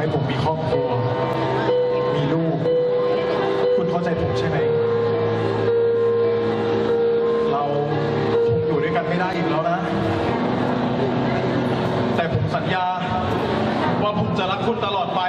ให้ผมมีครอบครัว มีลูก คุณเข้าใจผมใช่ไหม เราคงอยู่ด้วยกันไม่ได้อีกแล้วนะ แต่ผมสัญญาว่าผมจะรักคุณตลอดไป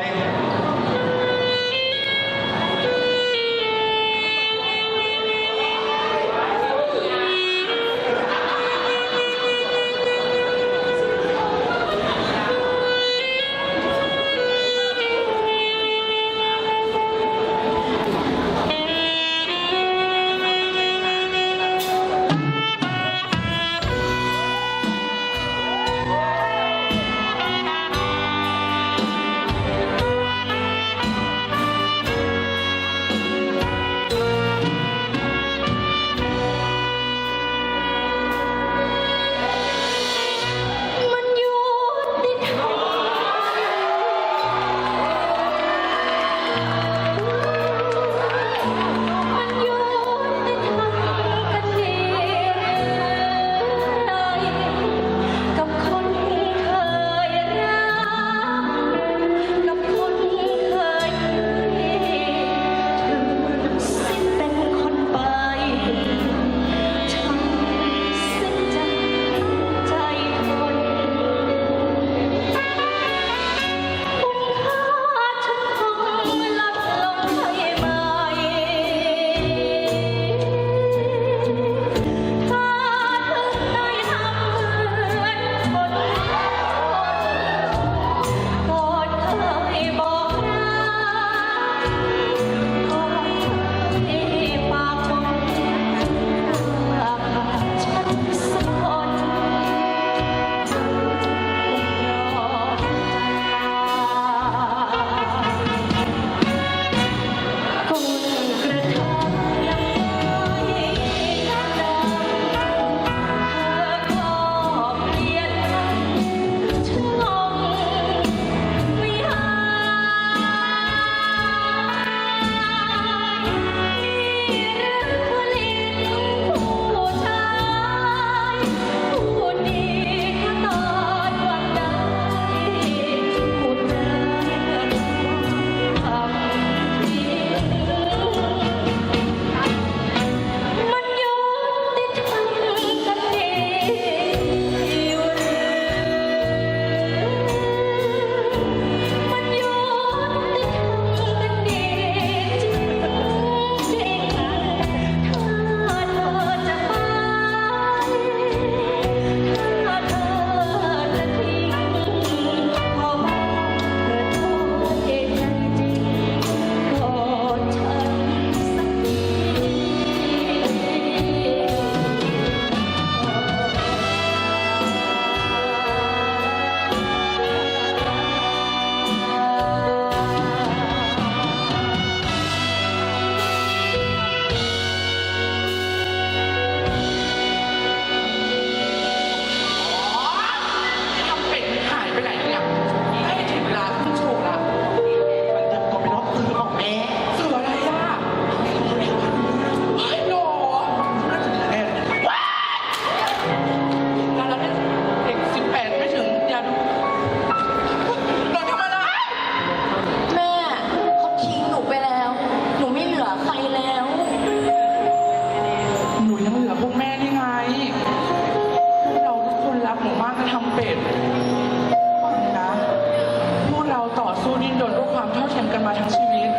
ันมาทั้งชีวิต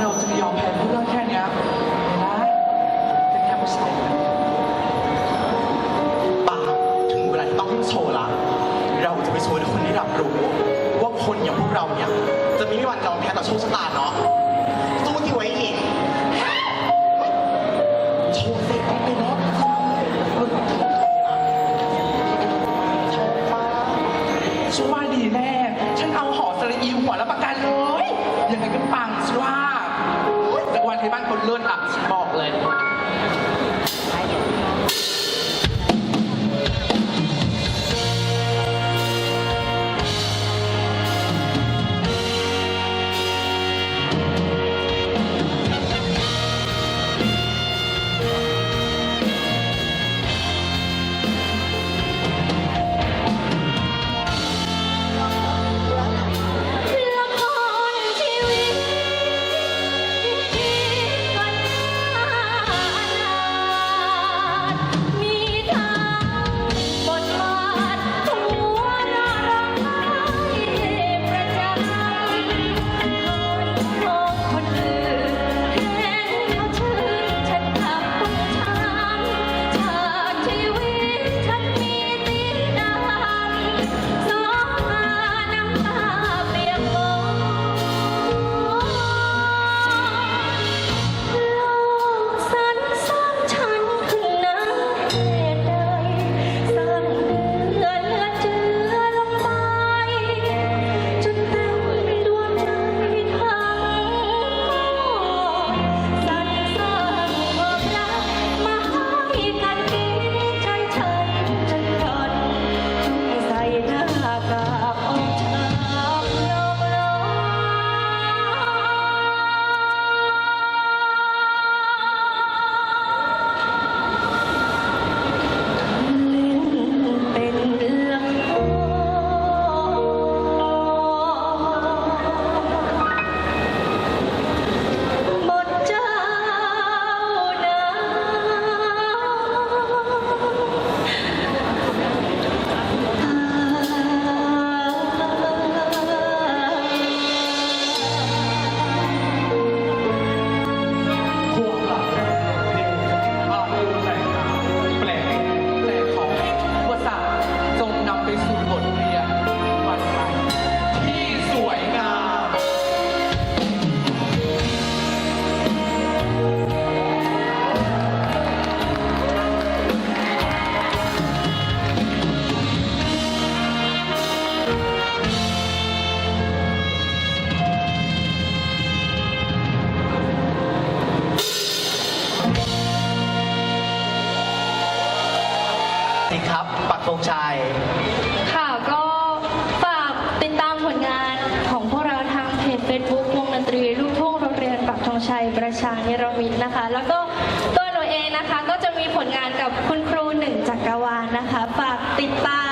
เราจะยอมแพ้เพื่อเรื่องแค่เนี้ยไม่ได้เป็นแค่ผู้ชายป่าถึงเวลาต้องโชว์ละเราจะไปโชว์ให้คนที่รับรู้ ว่าคนอย่างพวกเราเนี่ยจะไม่มีวันยอมแพ้ต่อโชคชะตาเนาะิครับ ปักธงชัย ค่ะก็ฝากติดตามผลงานของพวกเราทางเพจ Facebook วงดนตรีลูกทุ่งโรงเรียนปักธงชัยประชาเนรมิตนะคะ แล้วก็ตัวหนูเองนะคะก็จะมีผลงานกับคุณครูหนึ่งจักรวาลนะคะ ฝากติดตาม